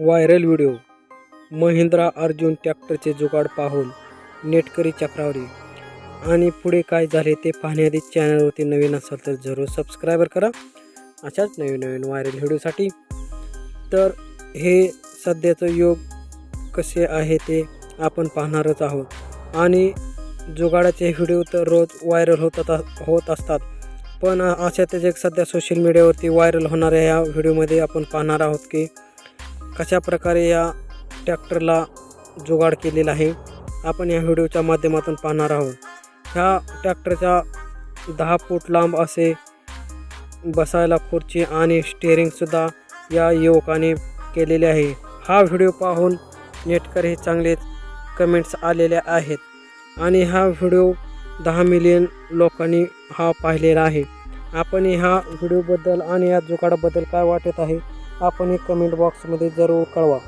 Viral video Mahindra Arjun ट्रॅक्टरचे जुगाड पाहून नेटकरी चक्रावरी. आणि पुढे काय झाले ते पाहण्याआधी चॅनलवरती नवीन असाल तर जरूर सबस्क्राईबर करा. अशाच नवीन नवीन व्हायरल व्हिडिओसाठी. तर हे सध्याचं योग कसे आहे ते आपण पाहणारच आहोत. आणि जुगाडाचे व्हिडिओ तर रोज व्हायरल होतात होत असतात. पण अशातच एक सध्या सोशल मीडियावरती व्हायरल होणाऱ्या या व्हिडिओमध्ये आपण पाहणार आहोत की कशा प्रकारे या ट्रॅक्टरला जुगाड केलेला आहे आपण या व्हिडिओच्या माध्यमातून पाहणार आहोत. ह्या ट्रॅक्टरच्या दहा फूट लांब असे बसायला खुर्ची आणि स्टेअरिंगसुद्धा या युवकाने केलेले आहे. हा व्हिडिओ पाहून नेटकर हे चांगले कमेंट्स आलेले आहेत आणि हा व्हिडिओ दहा मिलियन लोकांनी हा पाहिलेला आहे. आपण ह्या व्हिडिओबद्दल आणि या जुगाडाबद्दल काय वाटत आहे? आपण हे कमेंट बॉक्समध्ये जरूर कळवा.